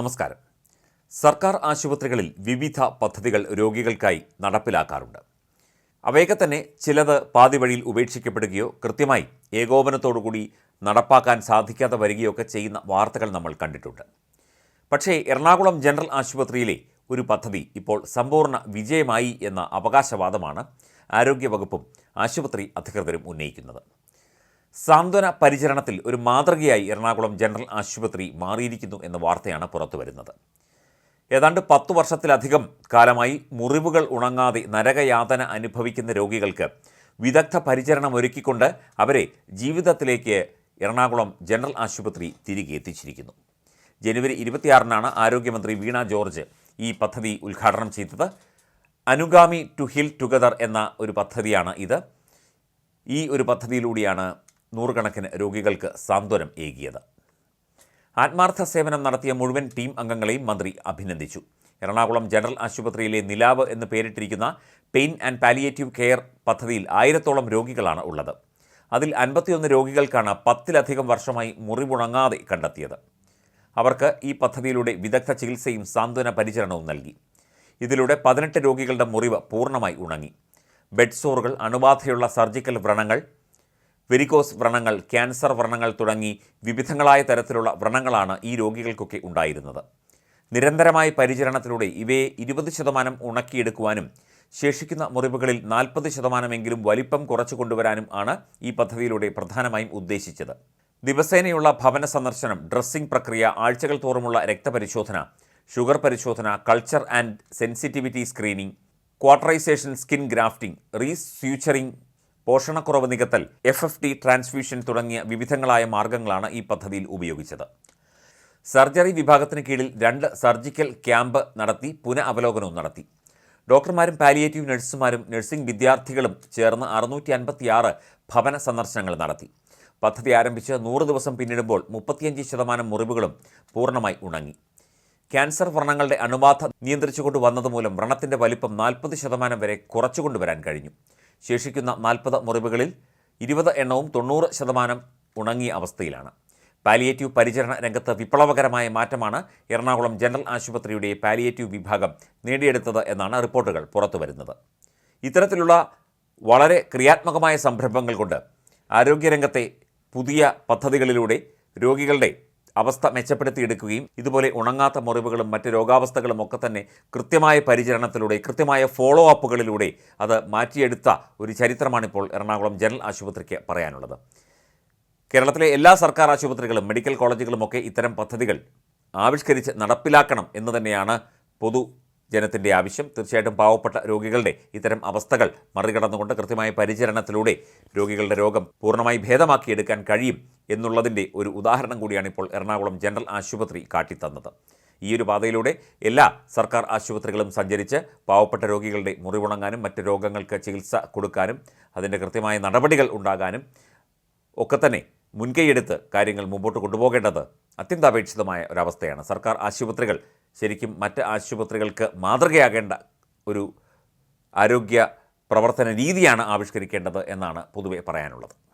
നമസ്കാരം. സർക്കാർ ആശുപത്രികളിൽ വിവിധ പദ്ധതികൾ രോഗികൾക്കായി നടപ്പിലാക്കാറുണ്ട്. അവയൊക്കെ തന്നെ ചിലത് പാതിവഴിയിൽ ഉപേക്ഷിക്കപ്പെടുകയോ കൃത്യമായി ഏകോപനത്തോടുകൂടി നടപ്പാക്കാൻ സാധിക്കാതെ വരികയോ ഒക്കെ ചെയ്യുന്ന വാർത്തകൾ നമ്മൾ കണ്ടിട്ടുണ്ട്. പക്ഷേ എറണാകുളം ജനറൽ ആശുപത്രിയിലെ ഒരു പദ്ധതി ഇപ്പോൾ സമ്പൂർണ വിജയമായി എന്ന അവകാശവാദമാണ് ആരോഗ്യവകുപ്പും ആശുപത്രി അധികൃതരും ഉന്നയിക്കുന്നത്. സാന്ത്വന പരിചരണത്തിൽ ഒരു മാതൃകയായി എറണാകുളം ജനറൽ ആശുപത്രി മാറിയിരിക്കുന്നു എന്ന വാർത്തയാണ് പുറത്തുവരുന്നത് ഏതാണ്ട് പത്തു വർഷത്തിലധികം കാലമായി മുറിവുകൾ ഉണങ്ങാതെ നരകയാതന അനുഭവിക്കുന്ന രോഗികൾക്ക് വിദഗ്ധ പരിചരണം ഒരുക്കിക്കൊണ്ട് അവരെ ജീവിതത്തിലേക്ക് എറണാകുളം ജനറൽ ആശുപത്രി തിരികെ എത്തിച്ചിരിക്കുന്നു. ജനുവരി ഇരുപത്തിയാറിനാണ് ആരോഗ്യമന്ത്രി വീണ ജോർജ് ഈ പദ്ധതി ഉദ്ഘാടനം ചെയ്തത്. അനുഗാമി ടു ഹിൽ ടുഗദർ എന്ന ഒരു പദ്ധതിയാണ് ഇത്. ഈ ഒരു പദ്ധതിയിലൂടെയാണ് നൂറുകണക്കിന് രോഗികൾക്ക് സാന്ത്വനം ഏകിയത്. ആത്മാർത്ഥ സേവനം നടത്തിയ മുഴുവൻ ടീം അംഗങ്ങളെയും മന്ത്രി അഭിനന്ദിച്ചു. എറണാകുളം ജനറൽ ആശുപത്രിയിലെ നിലാവ് എന്ന് പേരിട്ടിരിക്കുന്ന പെയിൻ ആൻഡ് പാലിയേറ്റീവ് കെയർ പദ്ധതിയിൽ ആയിരത്തോളം രോഗികളാണ് ഉള്ളത്. അതിൽ അൻപത്തിയൊന്ന് രോഗികൾക്കാണ് പത്തിലധികം വർഷമായി മുറിവുണങ്ങാതെ കണ്ടെത്തിയത്. അവർക്ക് ഈ പദ്ധതിയിലൂടെ വിദഗ്ധ ചികിത്സയും സാന്ത്വന പരിചരണവും നൽകി. ഇതിലൂടെ പതിനെട്ട് രോഗികളുടെ മുറിവ് പൂർണമായി ഉണങ്ങി. ബെഡ് സോറുകൾ അണുബാധയുള്ള സർജിക്കൽ വ്രണങ്ങൾ വെരിക്കോസ് വ്രണങ്ങൾ ക്യാൻസർ വ്രണങ്ങൾ തുടങ്ങി വിവിധങ്ങളായ തരത്തിലുള്ള വ്രണങ്ങളാണ് ഈ രോഗികൾക്കൊക്കെ ഉണ്ടായിരുന്നത്. നിരന്തരമായ പരിചരണത്തിലൂടെ ഇവയെ ഇരുപത് ശതമാനം ഉണക്കിയെടുക്കുവാനും ശേഷിക്കുന്ന മുറിവുകളിൽ നാൽപ്പത് ശതമാനമെങ്കിലും വലിപ്പം കുറച്ചു കൊണ്ടുവരാനും ആണ് ഈ പദ്ധതിയിലൂടെ പ്രധാനമായും ഉദ്ദേശിച്ചത്. ദിവസേനയുള്ള ഭവന സന്ദർശനം ഡ്രസ്സിംഗ് പ്രക്രിയ ആഴ്ചകൾ തോറുമുള്ള രക്തപരിശോധന ഷുഗർ പരിശോധന culture and sensitivity screening cauterisation skin grafting resuturing പോഷണക്കുറവ് നികത്തൽ എഫ് എഫ് ടി ട്രാൻസ്ഫ്യൂഷൻ തുടങ്ങിയ വിവിധങ്ങളായ മാർഗങ്ങളാണ് ഈ പദ്ധതിയിൽ ഉപയോഗിച്ചത്. സർജറി വിഭാഗത്തിന് കീഴിൽ രണ്ട് സർജിക്കൽ ക്യാമ്പ് നടത്തി പുനഃ അവലോകനവും നടത്തി. ഡോക്ടർമാരും പാലിയേറ്റീവ് നഴ്സുമാരും നഴ്സിംഗ് വിദ്യാർത്ഥികളും ചേർന്ന് അറുന്നൂറ്റി അൻപത്തിയാറ് ഭവന സന്ദർശനങ്ങൾ നടത്തി. പദ്ധതി ആരംഭിച്ച് നൂറ് ദിവസം പിന്നിടുമ്പോൾ മുപ്പത്തിയഞ്ച് ശതമാനം മുറിവുകളും പൂർണമായി ഉണങ്ങി. ക്യാൻസർ വ്രണങ്ങളുടെ അണുബാധ നിയന്ത്രിച്ചുകൊണ്ട് വന്നതുമൂലം വ്രണത്തിന്റെ വലിപ്പം നാൽപ്പത് ശതമാനം വരെ കുറച്ചുകൊണ്ടുവരാൻ കഴിഞ്ഞു. ശേഷിക്കുന്ന നാൽപ്പത് മുറിവുകളിൽ ഇരുപത് എണ്ണവും തൊണ്ണൂറ് ശതമാനം ഉണങ്ങിയ അവസ്ഥയിലാണ്. പാലിയേറ്റീവ് പരിചരണ രംഗത്ത് വിപ്ലവകരമായ മാറ്റമാണ് എറണാകുളം ജനറൽ ആശുപത്രിയുടെ പാലിയേറ്റീവ് വിഭാഗം നേടിയെടുത്തത് എന്നാണ് റിപ്പോർട്ടുകൾ പുറത്തുവരുന്നത്. ഇത്തരത്തിലുള്ള വളരെ ക്രിയാത്മകമായ സംരംഭങ്ങൾ കൊണ്ട് ആരോഗ്യരംഗത്തെ പുതിയ പദ്ധതികളിലൂടെ രോഗികളുടെ അവസ്ഥ മെച്ചപ്പെടുത്തിയെടുക്കുകയും ഇതുപോലെ ഉണങ്ങാത്ത മുറിവുകളും മറ്റ് രോഗാവസ്ഥകളും ഒക്കെ തന്നെ കൃത്യമായ പരിചരണത്തിലൂടെ കൃത്യമായ ഫോളോ അപ്പുകളിലൂടെ അത് മാറ്റിയെടുത്ത ഒരു ചരിത്രമാണിപ്പോൾ എറണാകുളം ജനറൽ ആശുപത്രിക്ക് പറയാനുള്ളത്. കേരളത്തിലെ എല്ലാ സർക്കാർ ആശുപത്രികളും മെഡിക്കൽ കോളേജുകളുമൊക്കെ ഇത്തരം പദ്ധതികൾ ആവിഷ്കരിച്ച് നടപ്പിലാക്കണം എന്ന് തന്നെയാണ് പൊതു ജനത്തിന്റെ ആവശ്യം തീർച്ചയായിട്ടും പാവപ്പെട്ട രോഗികളുടെ ഇത്തരം അവസ്ഥകൾ മറികടന്നുകൊണ്ട് കൃത്യമായ പരിചരണത്തിലൂടെ രോഗികളുടെ രോഗം പൂർണമായി ഭേദമാക്കിയെടുക്കാൻ കഴിയും എന്നുള്ളതിന്റെ ഒരു ഉദാഹരണം കൂടിയാണ് ഇപ്പോൾ എറണാകുളം ജനറൽ ആശുപത്രി കാട്ടിത്തന്നത്. ഈ ഒരു പാതയിലൂടെ എല്ലാ സർക്കാർ ആശുപത്രികളും സഞ്ചരിച്ച് പാവപ്പെട്ട രോഗികളുടെ മുറിവുണങ്ങാനും മറ്റ് രോഗങ്ങൾക്ക് ചികിത്സ കൊടുക്കാനും അതിന്റെ കൃത്യമായ നടപടികൾ ഉണ്ടാകാനും ഒക്കെ തന്നെ മുൻകൈയെടുത്ത് കാര്യങ്ങൾ മുമ്പോട്ട് കൊണ്ടുപോകേണ്ടത് അത്യന്താപേക്ഷിതമായ ഒരവസ്ഥയാണ്. സർക്കാർ ആശുപത്രികൾ ശരിക്കും മറ്റ് ആശുപത്രികൾക്ക് മാതൃകയാകേണ്ട ഒരു ആരോഗ്യ പ്രവർത്തന രീതിയാണ് ആവിഷ്കരിക്കേണ്ടത് എന്നാണ് പൊതുവെ പറയാനുള്ളത്.